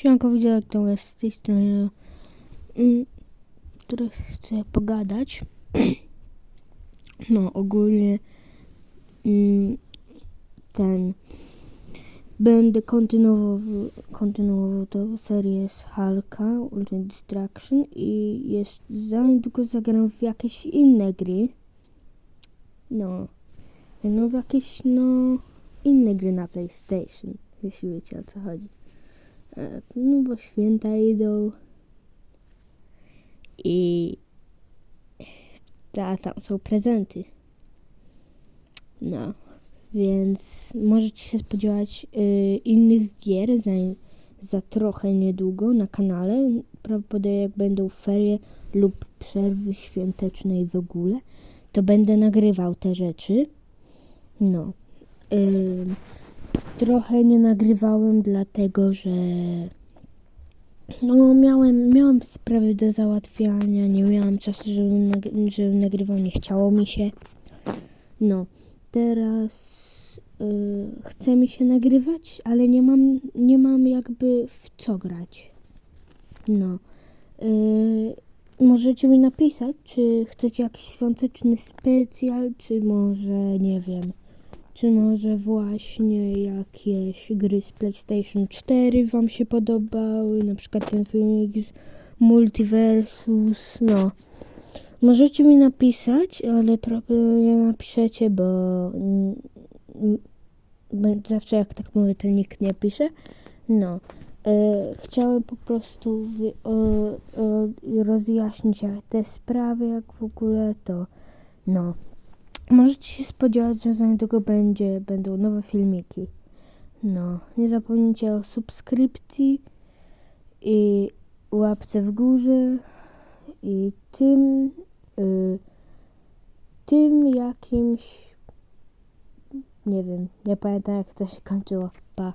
Siemanko, widzę jak to jest z tej strony, mm, który chcę pogadać. No, ogólnie mm, ten będę kontynuował, kontynuował tę serię z Hulka, Ultimate Destruction i jest za niedługo zagram w jakieś inne gry. No, no w jakieś, no, inne gry na PlayStation, jeśli wiecie o co chodzi. No bo święta idą i ta, tam są prezenty. No, więc możecie się spodziewać y, innych gier za, za trochę niedługo na kanale. Prawdopodobnie jak będą ferie lub przerwy świątecznej w ogóle, to będę nagrywał te rzeczy. No. Ym, trochę nie nagrywałem, dlatego że no miałem, miałem sprawy do załatwiania, nie miałem czasu, żebym, nag- żebym nagrywał, nie chciało mi się. No, teraz y, chce mi się nagrywać, ale nie mam, nie mam jakby w co grać. No. Y, możecie mi napisać, czy chcecie jakiś świąteczny specjal, czy może, nie wiem, czy może właśnie jakieś gry z PlayStation 4 Wam się podobały? Na przykład ten filmik z Multiversus, no. Możecie mi napisać, ale prawdopodobnie napiszecie, bo zawsze jak tak mówię, to nikt nie pisze. No. E, chciałem po prostu wy, o, o, rozjaśnić te sprawy, jak w ogóle to, no. Możecie się spodziewać, że za niedługo będzie, będą nowe filmiki. No, nie zapomnijcie o subskrypcji i łapce w górze i tym, y, tym jakimś, nie wiem, nie pamiętam jak to się kończyło. Pa.